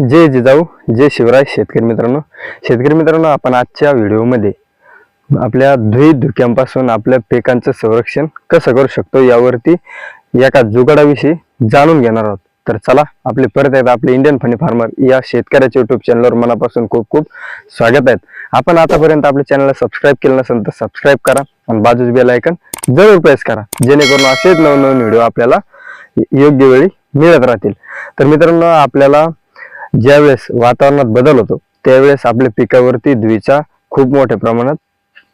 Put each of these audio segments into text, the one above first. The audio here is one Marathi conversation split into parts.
जय जिजाऊ जय शिवराय शेतकरी मित्रांनो. शेतकरी मित्रांनो आपण आजच्या व्हिडिओमध्ये आपल्या धुई धुक्यांपासून आपल्या पिकांचं संरक्षण कसं करू शकतो यावरती एका जुगाडाविषयी जाणून घेणार आहोत. तर चला आपले परत आहेत आपले इंडियन फनी फार्मर या शेतकऱ्याच्या युट्यूब चॅनलवर मनापासून खूप खूप स्वागत आहेत आपण आतापर्यंत आपल्या चॅनलला सबस्क्राईब केलं नसेल तर सबस्क्राईब करा आणि बाजूच बेल ऐकन जरूर प्रेस करा. जेणेकरून असेच नवनवीन व्हिडिओ आपल्याला योग्य वेळी मिळत राहतील. तर मित्रांनो आपल्याला ज्यावेळेस वातावरणात बदल होतो त्यावेळेस आपल्या पिकावरती धुईचा खूप मोठ्या प्रमाणात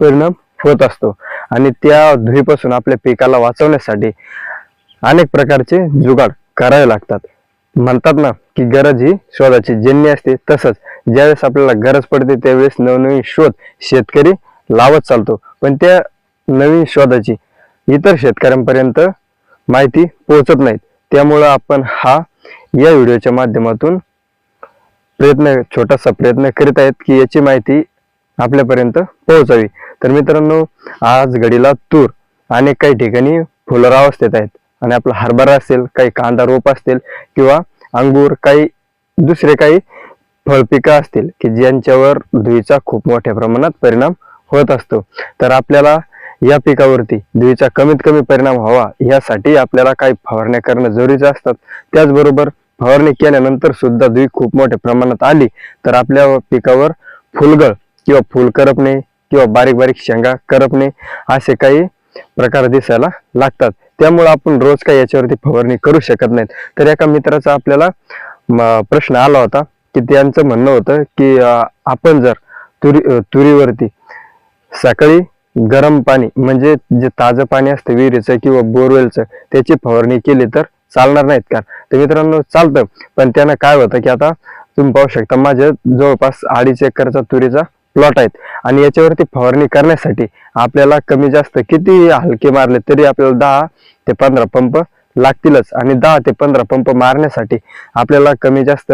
परिणाम होत असतो. आणि त्या धुईपासून आपल्या पिकाला वाचवण्यासाठी अनेक प्रकारचे जुगाड करावे लागतात. म्हणतात ना की गरज ही शोधाची जन्य असते. तसंच ज्यावेळेस आपल्याला गरज पडते त्यावेळेस नवनवीन शोध शेतकरी लावत चालतो. पण त्या नवीन शोधाची इतर शेतकऱ्यांपर्यंत माहिती पोहोचत नाहीत. त्यामुळं आपण हा या व्हिडिओच्या माध्यमातून प्रयत्न छोटासा प्रयत्न करीत आहेत की याची माहिती आपल्यापर्यंत पोहोचावी. तर मित्रांनो आज घडीला तूर अनेक काही ठिकाणी फुलरावस्थेत आहेत. आणि आपला हरभरा असेल काही कांदा रोप असतील किंवा अंगूर काही दुसरे काही फळपिकं असतील की ज्यांच्यावर धुईचा खूप मोठ्या प्रमाणात परिणाम होत असतो. तर आपल्याला या पिकावरती धुईचा कमीत कमी परिणाम व्हावा यासाठी आपल्याला काही फवारण्या करणं जरुरीचं असतात त्याचबरोबर फवारणी केल्यानंतर सुद्धा धुळी खूप मोठ्या प्रमाणात आली तर आपल्या पिकावर फुलगळ किंवा फुल करपणे किंवा बारीक बारीक शेंगा करपणे असे काही प्रकार दिसायला लागतात. त्यामुळे आपण रोज काही याच्यावरती फवारणी करू शकत नाहीत. तर एका मित्राचा आपल्याला म, प्रश्न आला होता की त्यांचं म्हणणं होतं की आपण जर तुरी तुरीवरती सकाळी गरम पाणी म्हणजे जे ताजं पाणी असतं विहिरीचं किंवा बोरवेलचं त्याची फवारणी केली तर चालणार नाहीत का? तर मित्रांनो चालतं पण त्यानं काय होतं की आता तुम्ही पाहू शकता माझ्या जवळपास अडीच एकरचा तुरीचा प्लॉट आहेत. आणि याच्यावरती फवारणी करण्यासाठी आपल्याला कमी जास्त किती हलके मारले तरी आपल्याला दहा ते पंधरा पंप लागतीलच. आणि दहा ते पंधरा पंप मारण्यासाठी आपल्याला कमी जास्त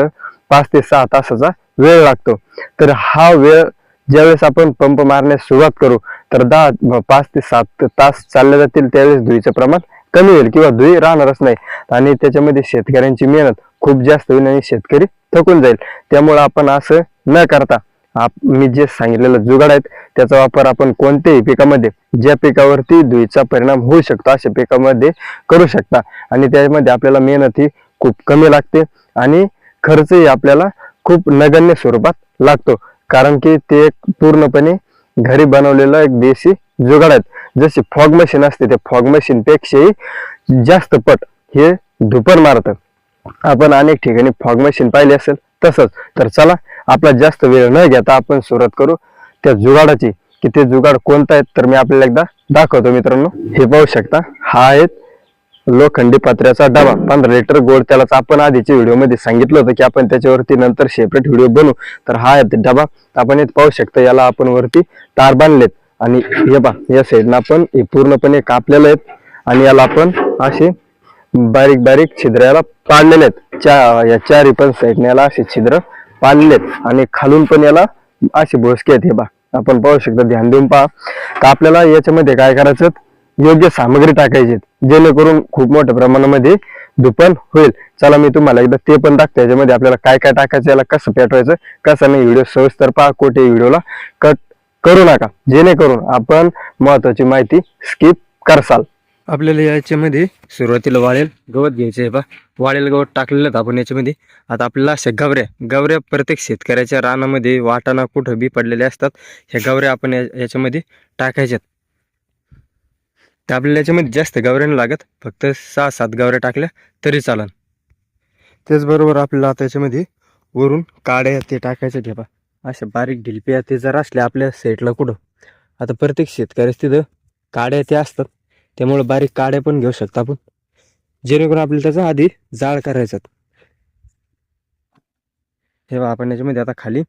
पाच ते सहा तासाचा वेळ लागतो. तर हा वेळ ज्यावेळेस आपण पंप मारण्यास सुरुवात करू तर दहा पाच ते सात तास चालले जातील त्यावेळेस धुईचं प्रमाण कमी होईल किंवा धुई राहणारच नाही. आणि त्याच्यामध्ये शेतकऱ्यांची मेहनत खूप जास्त होईल आणि शेतकरी थकून जाईल. त्यामुळे आपण असं न करता आप मी जे सांगितलेलं जुगाड आहेत त्याचा वापर आपण कोणत्याही पिकामध्ये ज्या पिकावरती धुईचा परिणाम होऊ शकतो अशा पिकामध्ये करू शकता. आणि त्यामध्ये आपल्याला मेहनत ही खूप कमी लागते आणि खर्चही आपल्याला खूप नगण्य स्वरूपात लागतो. कारण की ते एक पूर्णपणे घरी बनवलेलं एक देशी जुगाड आहेत. जसे फॉग मशीन असते त्या फॉग मशीन पेक्षाही जास्त पट हे धुपर मारतं. आपण अनेक ठिकाणी फॉग मशीन पाहिली असेल तसंच. तर चला आपला जास्त वेळ न घेता आपण सुरुवात करू. त्या जुगाडाची की ते जुगाड कोणता आहेत तर मी आपल्याला एकदा दाखवतो मित्रांनो. हे पाहू शकता हा आहे लोखंडी पत्र्याचा डबा. पंधरा लिटर गोड त्यालाच आपण आधीच्या व्हिडिओमध्ये सांगितलं होतं की आपण त्याच्यावरती नंतर सेपरेट व्हिडिओ बनवू. तर हा आहे ते डबा. आपण पाहू शकता याला आपण वरती तार बांधलेत. आणि हे पा या साईडनं आपण हे पूर्णपणे कापलेले आहेत. आणि याला आपण असे बारीक बारीक छिद्र याला पाडलेले आहेत. चा या चारी पण साईडने याला असे छिद्र पाडलेले आहेत. आणि खालून पण याला असे भोसके आहेत हे बा. आपण पाहू शकतो ध्यान देऊन पहा. का आपल्याला याच्यामध्ये काय करायचं? योग्य सामग्री टाकायची जेणेकरून खूप मोठ्या प्रमाणामध्ये दुपण होईल. चला मी तुम्हाला एकदा ते पण दाखतो याच्यामध्ये आपल्याला काय काय टाकायचं याला कसं पेटवायचं कसं नाही व्हिडिओ सविस्तर पहा. कोठे व्हिडिओला कट करू नका. जेणेकरून आपण महत्वाची माहिती स्किप करसाल. आपल्याला याच्यामध्ये सुरुवातीला वाळेल गवत घ्यायचे आहे बा. वाळेल गवत टाकलेलं आपण याच्यामध्ये. आता आपल्याला अशा गवऱ्या गवऱ्या प्रत्येक शेतकऱ्याच्या रानामध्ये वाटाणा कुठं बी पडलेल्या असतात ह्या गवऱ्या आपण याच्यामध्ये टाकायच्यात त्या आपल्याला याच्यामध्ये जास्त गवऱ्या नाही लागत फक्त सहा सात गवऱ्या टाकल्या तरी चालन. त्याचबरोबर आपल्याला आता याच्यामध्ये वरून काड्या ते टाकायच्या घ्या बा. अशा बारीक ढिलप्या ते जर असल्या आपल्या सेटला कुठं आता प्रत्येक शेतकऱ्यास तिथं काड्या त्या असतात. त्यामुळे बारीक काड्या पण घेऊ शकता आपण. जेणेकरून आपल्याला त्याचा आधी जाळ करायचा. हे आपण याच्यामध्ये आता खाली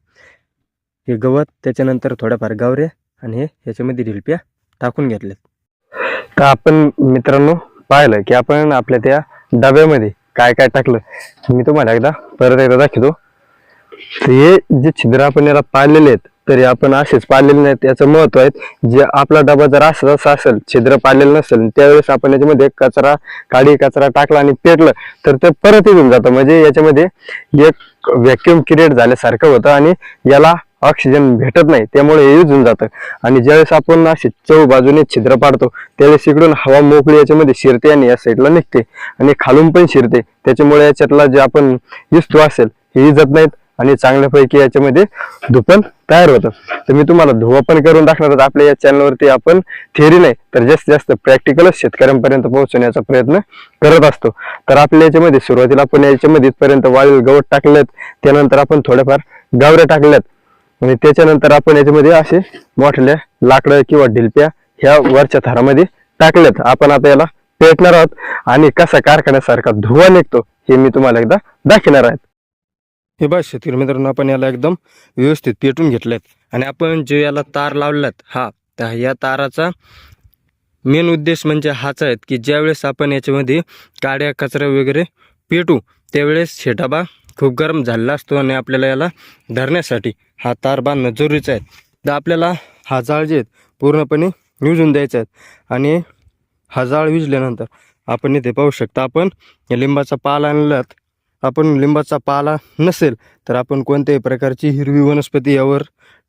हे गवत त्याच्यानंतर थोड्याफार गावऱ्या आणि हे याच्यामध्ये ढिलप्या टाकून घेतल्यात. तर आपण मित्रांनो पाहिलं की आपण आपल्या त्या डब्यामध्ये काय काय टाकलं मी तुम्हाला एकदा परत एकदा दाखवतो. हे जे छिद्र आपण याला पाळलेले आहेत तरी आपण असेच पाळलेले नाहीत. याचं महत्त्व आहे जे आपला डबा जर असं असा असेल छिद्र पाळलेलं नसेल त्यावेळेस आपण याच्यामध्ये कचरा काडी कचरा टाकला आणि पेटलं तर ते परत येऊन जातं. म्हणजे याच्यामध्ये एक व्हॅक्युम क्रिएट झाल्यासारखं होतं आणि याला ऑक्सिजन भेटत नाही त्यामुळे हे युजून जातं. आणि ज्यावेळेस आपण असे चौ बाजूने छिद्र पाडतो त्यावेळेस इकडून हवा मोकळी याच्यामध्ये शिरते आणि या साईडला निघते. आणि खालून पण शिरते. त्याच्यामुळे याच्यातला जे आपण इस्तू असेल हे इजत नाहीत. आणि चांगल्यापैकी याच्यामध्ये धुपन तयार होतं. तर मी तुम्हाला धुवा पण करून दाखणार आहोत. आपल्या या चॅनलवरती आपण थेअरी नाही तर जास्तीत जास्त प्रॅक्टिकलच शेतकऱ्यांपर्यंत पोहोचवण्याचा प्रयत्न करत असतो. तर आपल्या याच्यामध्ये सुरुवातीला आपण याच्यामध्ये इथपर्यंत वाळील गवत टाकलेत. त्यानंतर आपण थोड्याफार गावऱ्या टाकल्यात आणि त्याच्यानंतर आपण याच्यामध्ये असे मोठल्या लाकडं किंवा ढिलप्या ह्या वरच्या थरामध्ये टाकल्यात आपण आता याला पेटणार आहोत. आणि कसा कारखान्यासारखा धुवा निघतो हे मी तुम्हाला एकदा दाखवणार आहे. हे बघ शेतकरी मित्रांनो आपण याला एकदम व्यवस्थित पेटून घेतलेत आणि आपण जे याला तार लावल्यात हा तर या ताराचा मेन उद्देश म्हणजे हाच आहेत की ज्यावेळेस आपण याच्यामध्ये काड्या कचरा वगैरे पेटू त्यावेळेस शेटाबा खूप गरम झालेला असतो आणि आपल्याला याला धरण्यासाठी हा तार बांधणं जरुरीचं आहे. तर आपल्याला हा जाळ जे आहेत पूर्णपणे विजून द्यायचा आहेत. आणि हा जाळ विजल्यानंतर आपण इथे पाहू शकता आपण या लिंबाचा पाल आणलात. आपण लिंबाचा पाला नसेल तर आपण कोणत्याही प्रकारची हिरवी वनस्पती यावर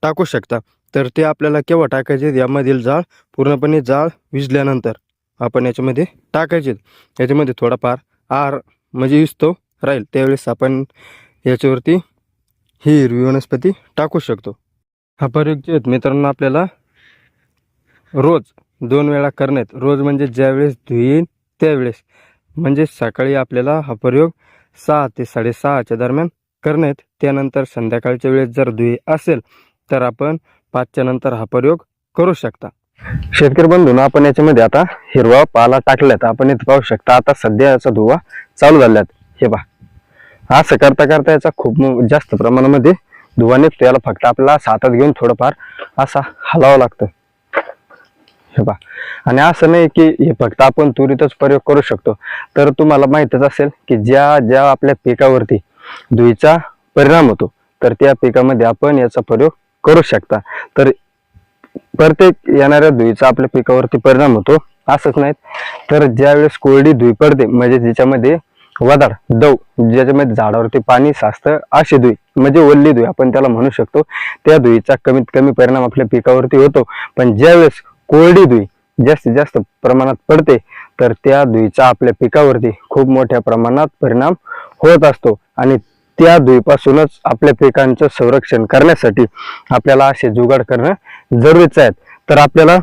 टाकू शकता. तर ते आपल्याला केव्हा टाकायचे यामधील जाळ पूर्णपणे जाळ विजल्यानंतर आपण याच्यामध्ये टाकायचे याच्यामध्ये थोडाफार आर म्हणजे विजतो राहील. त्यावेळेस आपण याच्यावरती ही हिरवी वनस्पती टाकू शकतो. हा प्रयोग जे आहेत मित्रांनो आपल्याला रोज दोन वेळा करण्यात. रोज म्हणजे ज्यावेळेस धुईन त्यावेळेस. म्हणजे सकाळी आपल्याला हा प्रयोग सहा ते साडेसहाच्या दरम्यान करण्यात. त्यानंतर संध्याकाळच्या वेळेस जर दुहे असेल तर आपण पाचच्या नंतर हा प्रयोग करू शकता. शेतकरी बंधून आपण याच्यामध्ये आता हिरवा पाला टाकल्यात आपण इथे पाहू शकता आता सध्या याचा धुवा चालू झाल्यात. हे पहा. असं करता करता याचा खूप जास्त प्रमाणामध्ये धुवा निघतो याला फक्त आपल्याला असं हातात घेऊन थोडंफार असा हलावं लागतं हे पहा. आणि असं नाही की हे फक्त आपण तुरीतच प्रयोग करू शकतो. तर तुम्हाला माहीतच असेल की ज्या ज्या आपल्या पिकावरती धुईचा परिणाम होतो तर त्या पिकामध्ये आपण याचा प्रयोग करू शकता. तर प्रत्येक येणाऱ्या धुईचा आपल्या पिकावरती परिणाम होतो असंच नाहीत तर ज्यावेळेस कोरडी धुई पडते म्हणजे ज्याच्यामध्ये वदाड दव ज्याच्यामध्ये झाडावरती पाणी साचतं अशी धुई म्हणजे ओल्ली धुई आपण त्याला म्हणू शकतो त्या धुईचा कमीत कमी परिणाम आपल्या पिकावरती होतो. पण ज्यावेळेस कोरडी दुई जास्तीत जास्त प्रमाणात पडते तर त्या दुईचा आपल्या पिकावरती खूप मोठ्या प्रमाणात परिणाम होत असतो. आणि त्या दुईपासूनच आपल्या पिकांचं संरक्षण करण्यासाठी आपल्याला असे जुगाड करणं जरुरीचं आहे. तर आपल्याला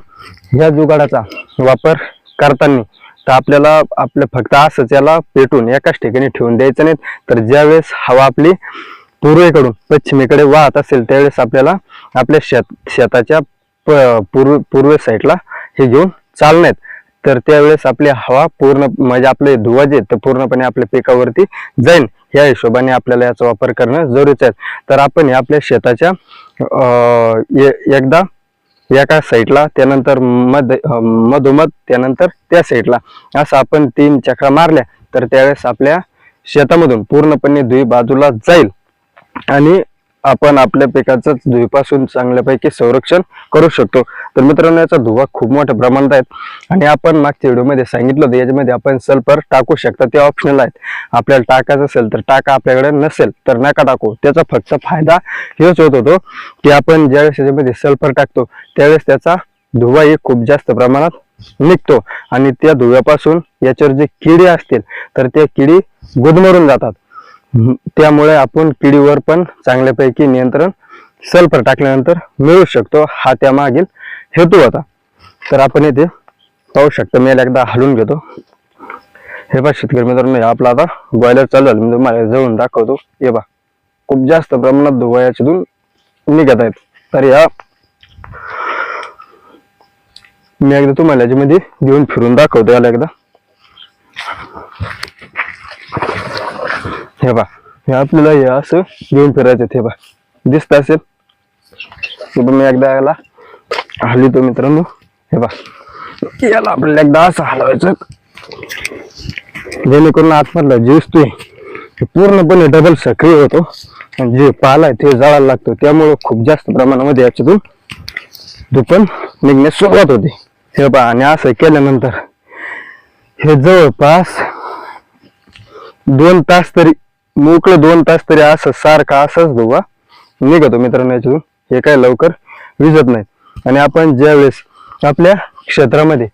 या जुगाडाचा वापर करताना तर आपल्याला आपलं फक्त असंच याला पेटून एकाच ठिकाणी ठेवून द्यायचं नाही. तर ज्यावेळेस हवा आपली पूर्वेकडून पश्चिमेकडे वाहत असेल त्यावेळेस आपल्याला आपल्या शेत शेताच्या पूर्व पूर्व साईडला हे घेऊन चालण्यात. तर त्यावेळेस आपली हवा पूर्ण म्हणजे आपले धुवा जे तर पूर्णपणे आपल्या पिकावरती जाईल या हिशोबाने आपल्याला याचा वापर करणं जरुरीचं आहे. तर आपण हे आपल्या शेताच्या ए- एकदा एका साईडला त्यानंतर मध मधोमध त्यानंतर त्या साईडला असं आपण तीन चक्रा मारल्या तर त्यावेळेस आपल्या शेतामधून पूर्णपणे दुई बाजूला जाईल. आणि आपण आपल्या पिकाचं धुईपासून चांगल्यापैकी संरक्षण करू शकतो. तर मित्रांनो याचा धुवा खूप मोठ्या प्रमाणात आहेत. आणि आपण मागच्या व्हिडिओमध्ये सांगितलं होतं याच्यामध्ये आपण सल्फर टाकू शकता ते ऑप्शनल आहेत. आपल्याला टाकायचं असेल तर टाका आपल्याकडे नसेल तर नका टाकू. त्याचा फक्त फायदा हेच होत होतो की आपण ज्यावेळेस याच्यामध्ये सल्फर टाकतो त्यावेळेस त्याचा धुवाही खूप जास्त प्रमाणात निघतो. आणि त्या धुव्यापासून याच्यावर जे किडी असतील तर त्या किडी गुदमरून जातात. त्यामुळे आपण किडीवर पण चांगल्यापैकी नियंत्रण सल्फर टाकल्यानंतर मिळू शकतो हा त्यामागील हेतू होता. तर आपण येथे पाहू शकतो मी एकदा हलवून घेतो. हे बा शेतकरी मित्रांनो आपला आता बॉयलर चालू झालं. मी तुम्हाला जवळून दाखवतो. हे बा खूप जास्त प्रमाणात धुवा याच्यातून निघत आहेत. तर या मी एकदा तुम्हाला याच्यामध्ये घेऊन फिरून दाखवतो याला एकदा. हे बा हे आपल्याला हे असं घेऊन फिरायचं हे बा दिसत असेल? हे बा मी एकदा याला हलवितो मित्रांनो. हे बा याला आपल्याला एकदा असं हलवायचं. जेणेकरून आतमधला जे असतोय पूर्णपणे डबल सक्रिय होतो. आणि जे पाला आहे ते जाळायला लागतो. त्यामुळे खूप जास्त प्रमाणामध्ये याच्यातून दुपण निघण्यास सुरुवात होते. हे पहा आणि असं केल्यानंतर हे जवळपास दोन तास तरी मोकळं दोन तास तरी असं सारखा असंच धुवा निघतो मित्रांनो याच्यातून. हे काय लवकर विजत नाही आणि आपण ज्यावेळेस आपल्या क्षेत्रामध्ये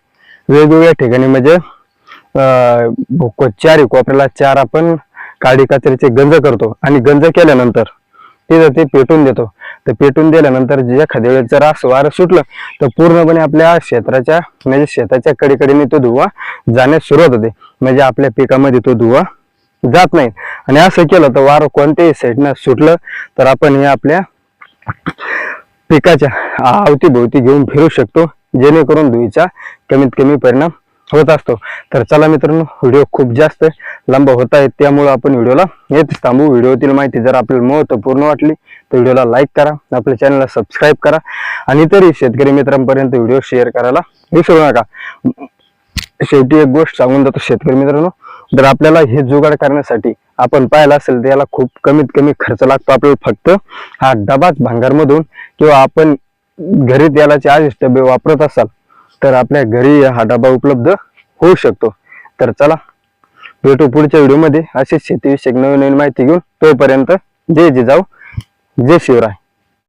वेगवेगळ्या ठिकाणी म्हणजे अं, कोपऱ्याला चार आपण काडी कचऱ्याचे गंज करतो आणि गंज केल्यानंतर तिथं ते पेटून देतो. तर पेटून दिल्यानंतर जे एखाद्या वेळेस जर असं वारं सुटलं तर पूर्णपणे आपल्या क्षेत्राच्या म्हणजे शेताच्या कडेकडेने तो धुवा जाण्यास सुरुवात होते. म्हणजे आपल्या पिकामध्ये तो धुवा जात नाही. आणि असं केलं तर वारं कोणत्याही साईडनं सुटलं तर आपण हे आपल्या पिकाच्या अवतीभोवती घेऊन फिरू शकतो जेणेकरून धुळीचा कमीत कमी परिणाम होत असतो. तर चला मित्रांनो व्हिडिओ खूप जास्त लांब होत आहे त्यामुळे आपण व्हिडिओला येत थांबू. व्हिडिओतील माहिती जर आपल्याला महत्त्वपूर्ण वाटली तर व्हिडिओला लाईक करा आपल्या चॅनलला सबस्क्राईब करा आणि तरी शेतकरी मित्रांपर्यंत व्हिडिओ शेअर करायला विसरू नका. शेवटी एक गोष्ट सांगून जातो शेतकरी मित्रांनो जर आपल्याला हे जुगाड करण्यासाठी आपण पाहिलं असेल तर याला खूप कमीत कमी खर्च लागतो आपल्याला फक्त हा डबाच भांगारमधून किंवा आपण घरी तेलाचे आधीच डबे वापरत असाल तर आपल्या घरी हा डबा उपलब्ध होऊ शकतो. तर चला भेटू पुढच्या व्हिडिओमध्ये. अशीच शेतीविषयक नवीन नवीन माहिती घेऊन तोपर्यंत जय जिजाऊ जय शिवराय.